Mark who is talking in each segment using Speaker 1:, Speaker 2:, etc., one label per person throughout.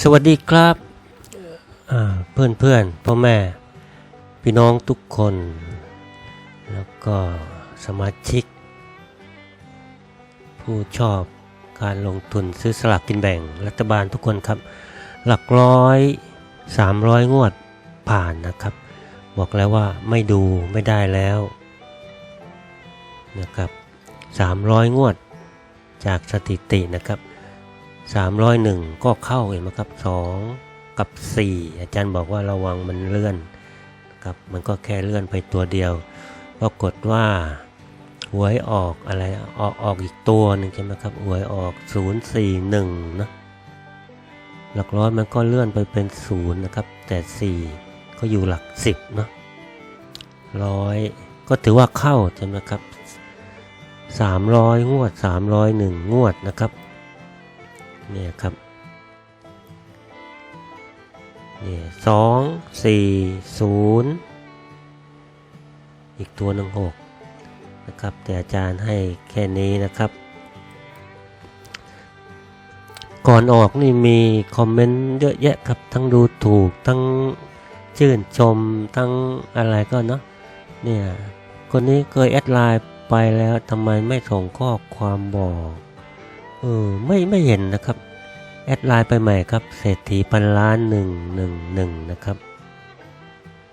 Speaker 1: สวัสดีครับเพื่อนเพื่อนๆพ่อแม่ พี่น้องทุกคน แล้วก็สมาชิก ผู้ชอบการลงทุนซื้อสลากกินแบ่งรัฐบาลทุกคนครับ หลักร้อยสามร้อยงวดผ่านนะครับ บอกแล้วว่าไม่ดูไม่ได้แล้วนะครับสามร้อยงวดจากสถิตินะครับ 301 ก็เข้าเห็นไหมครับ 2 กับ 4 อาจารย์บอกว่าระวังมันเลื่อนครับมันก็แค่เลื่อนไปตัวเดียว ปรากฏว่าหวยออกอะไรออกออกอีกตัวหนึ่งใช่ไหมครับหวยออก 041นะหลักร้อยมันก็เลื่อนไปเป็น0นะครับแต่ 4 ก็อยู่หลัก 10เนาะร้อยก็ถือว่าเข้าใช่ไหมครับ300 งวด 301 งวดนะครับ เนี่ยครับนี่สองสี่ศูนย์อีกตัวหนึ่งหกนะครับ แต่อาจารย์ให้แค่นี้นะครับ ก่อนออกนี่มีคอมเมนต์เยอะแยะครับ ทั้งดูถูก ทั้งชื่นชม ทั้งอะไรก็เนาะ เนี่ย คนนี้เคยแอดไลน์ไปแล้วทำไมไม่ส่งข้อความบอก เออไม่ไม่เห็นนะครับ แอดไลน์ไปใหม่ครับ เศรษฐีพันล้านหนึ่งหนึ่งหนึ่งนะครับ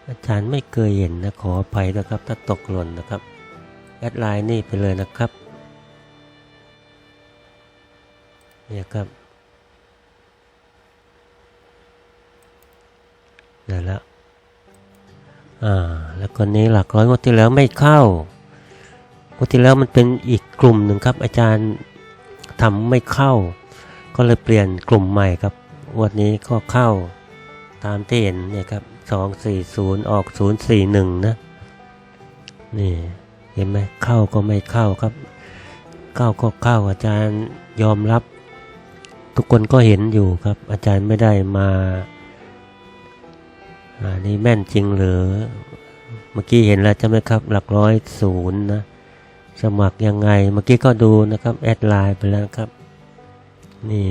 Speaker 1: อาจารย์ไม่เคยเห็นนะขออภัยนะครับ ถ้าตกหล่นนะครับ แอดไลน์นี่ไปเลยนะครับเนี่ยครับเดี๋ยวแล้วอ่าแล้วคนนี้หลักร้อยงวดที่แล้วไม่เข้างวดที่แล้วมันเป็นอีกกลุ่มหนึ่งครับ อาจารย์ ทำไม่เข้า ก็เลยเปลี่ยนกลุ่มใหม่ครับวันนี้ก็เข้าตามที่เห็นเนี่ยครับสองสี่ศูนย์ออกศูนย์สี่หนึ่งนะนี่เห็นไหมเข้าก็ไม่เข้าครับ เข้าก็เข้าอาจารย์ยอมรับ ทุกคนก็เห็นอยู่ครับ อาจารย์ไม่ได้มาอ่านี่แม่นจริงหรือ เมื่อกี้เห็นแล้วใช่ไหมครับ หลักร้อยศูนย์นะ สมัครยังไง เมื่อกี้ก็ดูนะครับ แอดไลน์ไปแล้วครับ นี่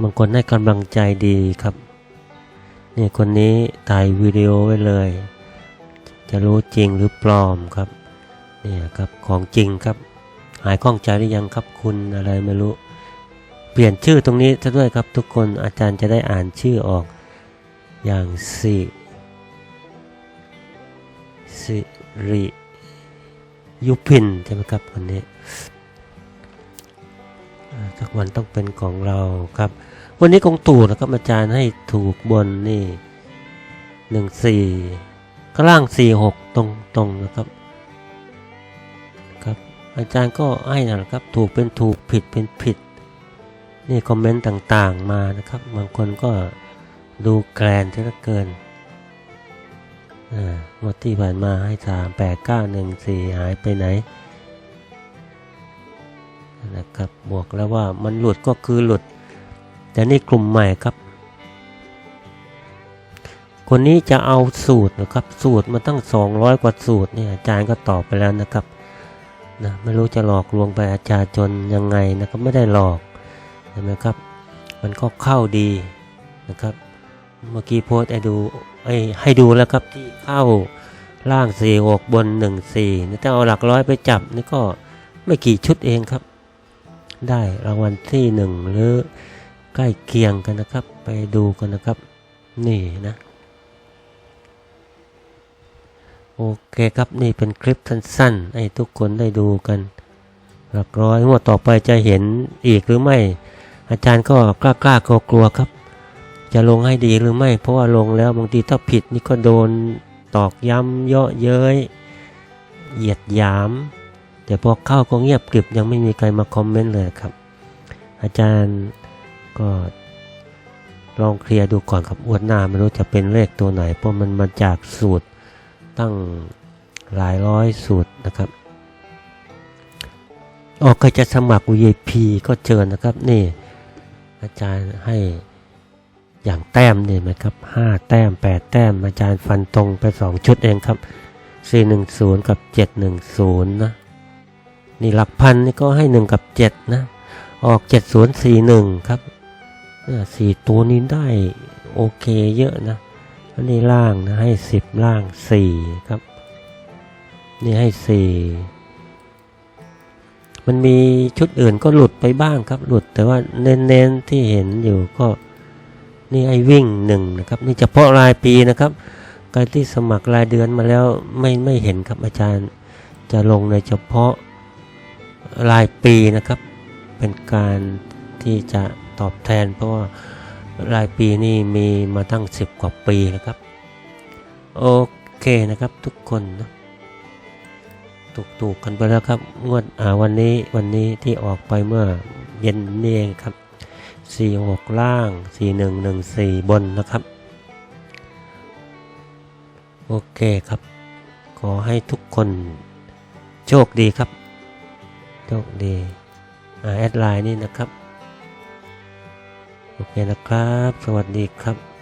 Speaker 1: บางคนให้กำลังใจดีครับนี่คนนี้ถ่ายวิดีโอไว้เลย จะรู้จริงหรือปลอมครับเนี่ยครับของจริงครับ หายข้องใจหรือยังครับคุณอะไรไม่รู้ เปลี่ยนชื่อตรงนี้ซะด้วยครับทุกคนอาจารย์จะได้อ่านชื่อออกอย่างสิ สิริยุพินใช่ไหมครับคนนี้อ่าสักวันต้องเป็นของเราครับ วันนี้กงตู่นะครับอาจารย์ให้ถูกบนนี่หนึ่งสี่ข้างล่างสี่หกตรงตรงนะครับครับ อาจารย์ก็ให้นะครับ ถูกเป็นถูกผิดเป็นผิด นี่คอมเมนต์ต่างๆมานะครับ บางคนก็ดูแกลนที่เหลือเกิน งวดที่ผ่านมาให้สามแปดเก้าหนึ่งสี่หายไปไหนนะครับบอกแล้วว่ามันหลุดก็คือหลุด แต่นี่กลุ่มใหม่ครับ คนนี้จะเอาสูตรนะครับ สูตรมาตั้ง 200 กว่าสูตรเนี่ยอาจารย์ก็ตอบไปแล้วนะครับนะไม่รู้จะหลอกลวงไปอาจารย์จนยังไงนะครับไม่ได้หลอกเห็นไหมครับ มันก็เข้าดีนะครับ เมื่อกี้โพสต์ให้ดู ให้ให้ดูแล้วครับที่เข้าล่างสี่หกบนหนึ่งสี่นี่ถ้าเอาหลักร้อยไปจับนี่ก็ไม่กี่ชุดเองครับ ได้รางวัลที่หนึ่งหรือใกล้เคียงกันนะครับ ไปดูกันนะครับ นี่นะ โอเคครับนี่เป็นคลิปสั้นๆ ให้ทุกคนได้ดูกัน หลักร้อยงวดต่อไปจะเห็นอีกหรือไม่ อาจารย์ก็กล้ากล้ากลัวกลัวครับ จะลงให้ดีหรือไม่ เพราะว่าลงแล้วบางทีถ้าผิดนี่ก็โดนตอกย้ำเยาะเย้ยเหยียดหยาม แต่พอเข้าก็เงียบกริบยังไม่มีใครมาคอมเมนต์เลยครับ อาจารย์ก็ลองเคลียร์ดูก่อนครับอวดหน้าไม่รู้จะเป็นเลขตัวไหน เพราะมันมาจากสูตรตั้งหลายร้อยสูตรนะครับ ออกใครจะสมัคร VIP ก็เชิญนะครับ นี่ อาจารย์ให้ อย่างแต้มเนี่ยไหมครับห้าแต้มแปดแต้มอาจารย์ฟันตรงไปสองชุดเองครับสี่หนึ่งศูนย์กับเจ็ดหนึ่งศูนย์นะนี่หลักพันนี่ก็ให้หนึ่งกับเจ็ดนะออก7041ครับเนี่ยสี่ตัวนี้ได้โอเคเยอะนะอันนี้ล่างนะให้10ล่าง4ครับ นี่ให้4มันมีชุดอื่นก็หลุดไปบ้างครับหลุดแต่ว่าเน้นๆที่เห็นอยู่ก็ นี่ไอ้วิ่งหนึ่งนะครับนี่เฉพาะรายปีนะครับใครที่สมัครรายเดือนมาแล้วไม่ไม่เห็นครับอาจารย์จะลงในเฉพาะรายปีนะครับ เป็นการที่จะตอบแทน เพราะว่ารายปีนี่มีมาตั้ง 10 กว่าปีนะครับ โอเคนะครับทุกคนนะถูกถูกกันไปแล้วครับ งวดอ่าวันนี้วันนี้ที่ออกไปเมื่อเย็นนี่เองครับ 46 ล่าง 4114 บนนะครับ โอเคครับ ขอให้ทุกคนโชคดีครับ โชคดีอแอดไลน์นี่นะครับ โอเคนะครับ สวัสดีครับ